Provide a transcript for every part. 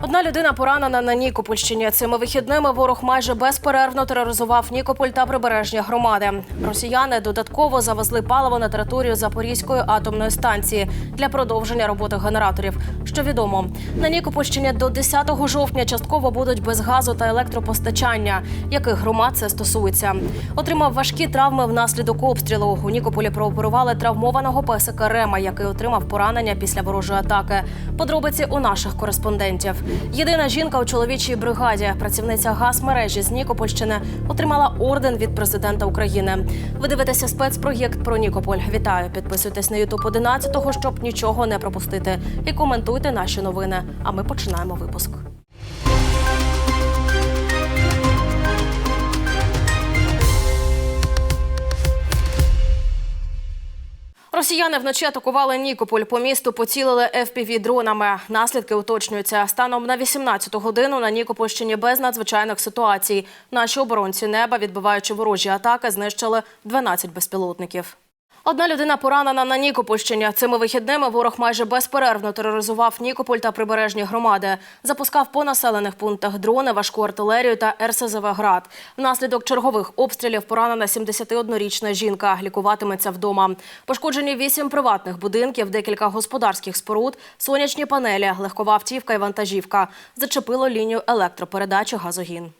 Одна людина поранена на Нікопольщині. Цими вихідними ворог майже безперервно тероризував Нікополь та прибережні громади. Росіяни додатково завезли паливо на територію Запорізької атомної станції для продовження роботи генераторів. Що відомо, на Нікопольщині до 10 жовтня частково будуть без газу та електропостачання. Яких громад це стосується? Отримав важкі травми внаслідок обстрілу. У Нікополі прооперували травмованого песика Рема, який отримав поранення після ворожої атаки. Подробиці у наших кореспондентів. Єдина жінка у чоловічій бригаді, працівниця газмережі з Нікопольщини, отримала орден від президента України. Ви дивитеся спецпроєкт про Нікополь. Вітаю! Підписуйтесь на Ютуб 11 щоб нічого не пропустити. І коментуйте наші новини. А ми починаємо випуск. Росіяни вночі атакували Нікополь. По місту поцілили fpv дронами. Наслідки уточнюються. Станом на 18 годину на Нікопольщині без надзвичайних ситуацій. Наші оборонці неба, відбиваючи ворожі атаки, знищили 12 безпілотників. Одна людина поранена на Нікопольщині. Цими вихідними ворог майже безперервно тероризував Нікополь та прибережні громади. Запускав по населених пунктах дрони, важку артилерію та РСЗВ «Град». Внаслідок чергових обстрілів поранена 71-річна жінка. Лікуватиметься вдома. Пошкоджені вісім приватних будинків, декілька господарських споруд, сонячні панелі, легкова автівка і вантажівка. Зачепило лінію електропередачі газогін.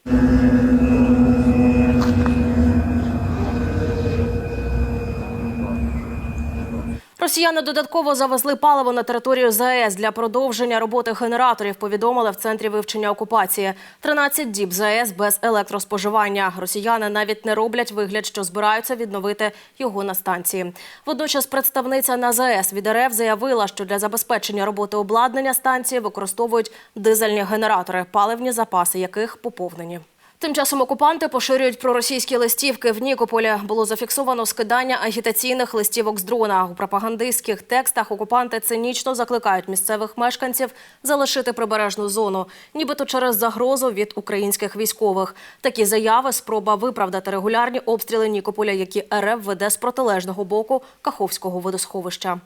Росіяни додатково завезли паливо на територію ЗАЕС для продовження роботи генераторів. Повідомили в центрі вивчення окупації. 13 діб ЗАЕС без електроспоживання. Росіяни навіть не роблять вигляд, що збираються відновити його на станції. Водночас представниця на ЗАЕС від РФ заявила, що для забезпечення роботи обладнання станції використовують дизельні генератори, паливні запаси яких поповнені. Тим часом окупанти поширюють проросійські листівки. В Нікополі було зафіксовано скидання агітаційних листівок з дрона. У пропагандистських текстах окупанти цинічно закликають місцевих мешканців залишити прибережну зону, нібито через загрозу від українських військових. Такі заяви спроба виправдати регулярні обстріли Нікополя, які РФ веде з протилежного боку Каховського водосховища.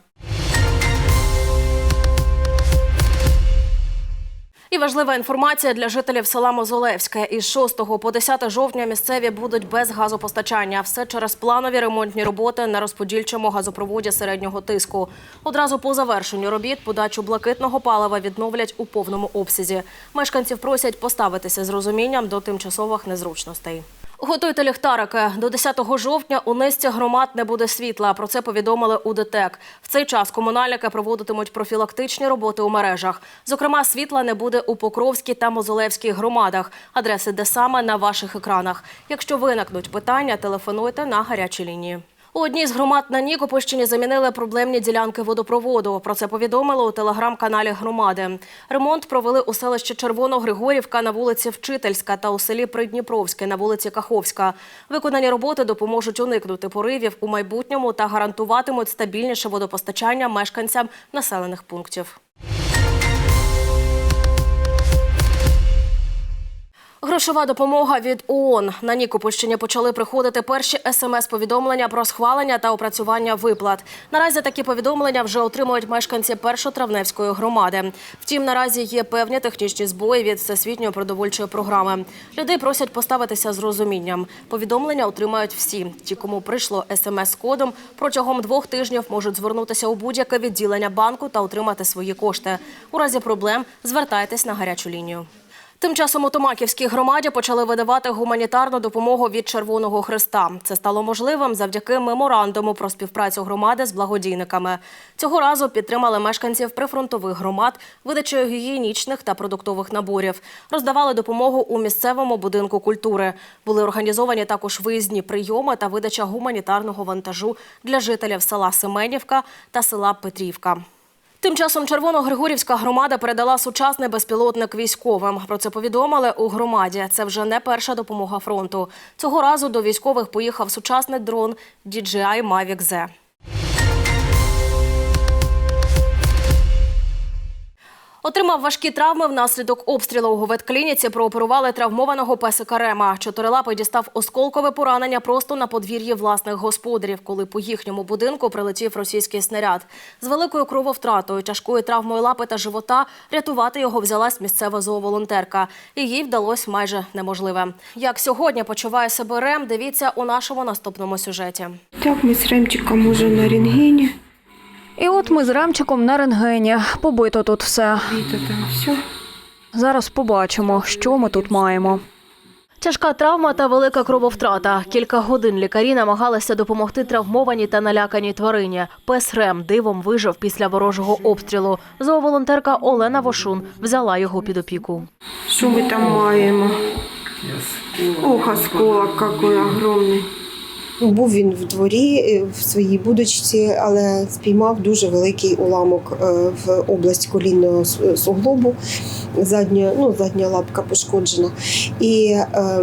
І важлива інформація для жителів села Мозолевське. Із 6 по 10 жовтня місцеві будуть без газопостачання. Все через планові ремонтні роботи на розподільчому газопроводі середнього тиску. Одразу по завершенню робіт подачу блакитного палива відновлять у повному обсязі. Мешканців просять поставитися з розумінням до тимчасових незручностей. Готуйте ліхтарики. До 10 жовтня у низці громад не буде світла. Про це повідомили у ДТЕК. В цей час комунальники проводитимуть профілактичні роботи у мережах. Зокрема, світла не буде у Покровській та Мозолевській громадах. Адреси де саме на ваших екранах. Якщо виникнуть питання, телефонуйте на гарячій лінії. У одній з громад на Нікопольщині замінили проблемні ділянки водопроводу. Про це повідомили у телеграм-каналі громади. Ремонт провели у селищі Червоногригорівка на вулиці Вчительська та у селі Придніпровське на вулиці Каховська. Виконані роботи допоможуть уникнути поривів у майбутньому та гарантуватимуть стабільніше водопостачання мешканцям населених пунктів. Грошова допомога від ООН. На Нікопольщині почали приходити перші смс-повідомлення про схвалення та опрацювання виплат. Наразі такі повідомлення вже отримують мешканці першотравневської громади. Втім, наразі є певні технічні збої від всесвітньої продовольчої програми. Людей просять поставитися з розумінням. Повідомлення отримають всі. Ті, кому прийшло смс-кодом, протягом двох тижнів можуть звернутися у будь-яке відділення банку та отримати свої кошти. У разі проблем звертайтесь на гарячу лінію. Тим часом у Томаківській громаді почали видавати гуманітарну допомогу від Червоного Христа. Це стало можливим завдяки меморандуму про співпрацю громади з благодійниками. Цього разу підтримали мешканців прифронтових громад видачею гігієнічних та продуктових наборів. Роздавали допомогу у місцевому будинку культури. Були організовані також виїзні прийоми та видача гуманітарного вантажу для жителів села Семенівка та села Петрівка. Тим часом червоно-григорівська громада передала сучасний безпілотник військовим. Про це повідомили у громаді. Це вже не перша допомога фронту. Цього разу до військових поїхав сучасний дрон DJI Mavic Z. Отримав важкі травми внаслідок обстрілу. У ветклініці прооперували травмованого песика Рема. Чотирилапий дістав осколкове поранення просто на подвір'ї власних господарів, коли по їхньому будинку прилетів російський снаряд. З великою крововтратою, тяжкою травмою лапи та живота рятувати його взялась місцева зооволонтерка. І їй вдалося майже неможливе. Як сьогодні почуває себе Рем, дивіться у нашому наступному сюжеті. Так, ми з Ремчиком уже на рентгені. І от ми з Ремчиком на рентгені. Побито тут все. Там. Зараз побачимо, що ми тут маємо. Тяжка травма та велика крововтрата. Кілька годин лікарі намагалися допомогти травмованій та наляканій тварині. Пес Рем дивом вижив після ворожого обстрілу. Зооволонтерка Олена Вошун взяла його під опіку. Що ми там маємо? Ох, осколок какой огромний. Був він в дворі е, в своїй будочці, але спіймав дуже великий уламок е, в область колінного суглобу. Задня, ну, задня лапка пошкоджена. І е,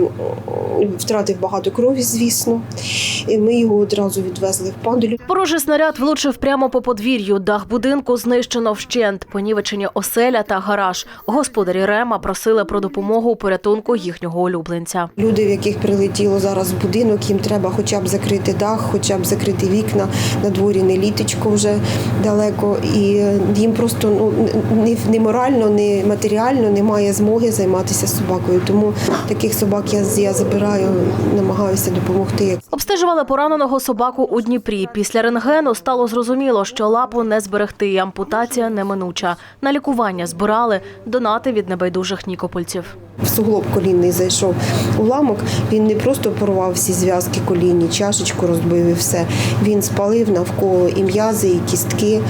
втратив багато крові, звісно. І ми його одразу відвезли в падолі. Ворожий снаряд влучив прямо по подвір'ю. Дах будинку знищено вщент. Понівечені оселя та гараж. Господарі Рема просили про допомогу у порятунку їхнього улюбленця. Люди, в яких прилетіло зараз в будинок, їм треба хоча б закрити дах, хоча б закрити вікна. На дворі не літочко вже далеко. І е, їм просто ну ні морально, ні матеріально немає змоги займатися собакою. Тому таких собак я, я забираю, намагаюся допомогти. Обстежували пораненого собаку у Дніпрі. Після рентгену стало зрозуміло, що лапу не зберегти, і ампутація неминуча. На лікування збирали донати від небайдужих нікопольців. В суглоб колінний зайшов уламок. Він не просто порвав всі зв'язки колінні, чашечку розбив і все. Він спалив навколо і м'язи, і кістки.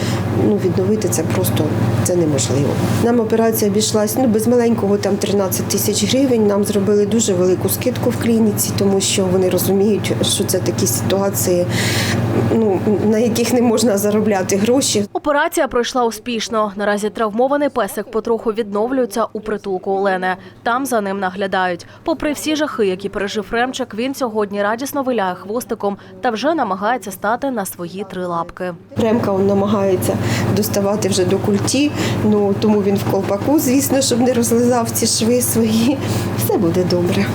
Ну, відновити це просто це неможливо. Нам операція обійшлась ну, без маленького там 13 тисяч гривень. Нам зробили дуже велику скидку в клініці, тому що вони розуміють, що це такі ситуації, ну, на яких не можна заробляти гроші. Операція пройшла успішно. Наразі травмований песик потроху відновлюється у притулку Олени. Там за ним наглядають. Попри всі жахи, які пережив Ремчик, він сьогодні радісно виляє хвостиком та вже намагається стати на свої три лапки. Ремка він намагається доставати вже до культі, ну тому він в колпаку, звісно, щоб не розлизав ці шви свої. Все буде добре.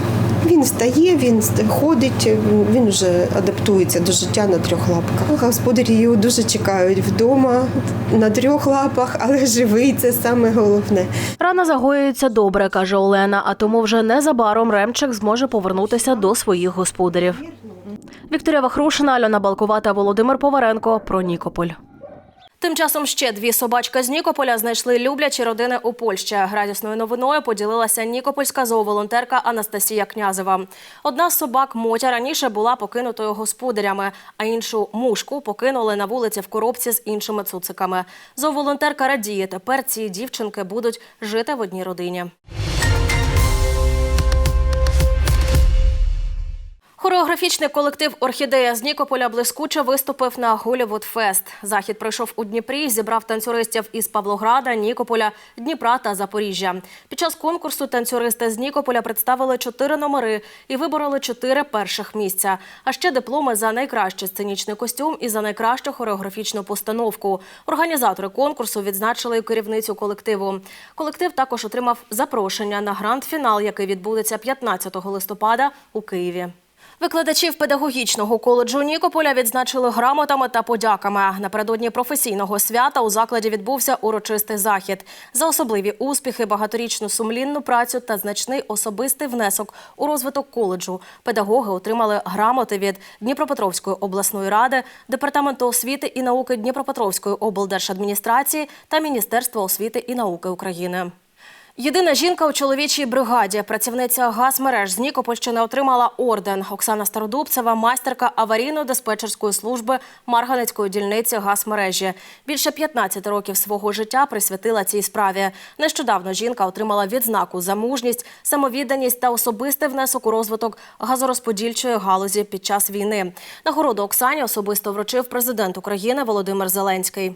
Він встає, він ходить, він вже адаптується до життя на трьох лапках. Господарі його дуже чекають вдома на трьох лапах, але живий це саме головне. Рана загоюється добре, каже Олена, а тому вже незабаром Ремчик зможе повернутися до своїх господарів. Вікторія Вахрушина, Альона Балкова та Володимир Поваренко про Нікополь. Тим часом ще дві собачки з Нікополя знайшли люблячі родини у Польщі. Радісною новиною поділилася нікопольська зооволонтерка Анастасія Князева. Одна з собак Мотя раніше була покинутою господарями, а іншу мушку покинули на вулиці в коробці з іншими цуциками. Зооволонтерка радіє, тепер ці дівчинки будуть жити в одній родині. Хореографічний колектив Орхідея з Нікополя блискуче виступив на Голівуд Фест. Захід пройшов у Дніпрі, зібрав танцюристів із Павлограда, Нікополя, Дніпра та Запоріжжя. Під час конкурсу танцюристи з Нікополя представили чотири номери і вибороли чотири перших місця. А ще дипломи за найкращий сценічний костюм і за найкращу хореографічну постановку. Організатори конкурсу відзначили керівницю колективу. Колектив також отримав запрошення на гранд-фінал, який відбудеться 15 листопада у Києві. Викладачів педагогічного коледжу Нікополя відзначили грамотами та подяками. Напередодні професійного свята у закладі відбувся урочистий захід. За особливі успіхи, багаторічну сумлінну працю та значний особистий внесок у розвиток коледжу. Педагоги отримали грамоти від Дніпропетровської обласної ради, департаменту освіти і науки Дніпропетровської облдержадміністрації та Міністерства освіти і науки України. Єдина жінка у чоловічій бригаді, працівниця газмереж з Нікопольщини отримала орден. Оксана Стародубцева, майстерка аварійно-диспетчерської служби Марганецької дільниці газмережі. Більше 15 років свого життя присвятила цій справі. Нещодавно жінка отримала відзнаку за мужність, самовідданість та особистий внесок у розвиток газорозподільчої галузі під час війни. Нагороду Оксані особисто вручив президент України Володимир Зеленський.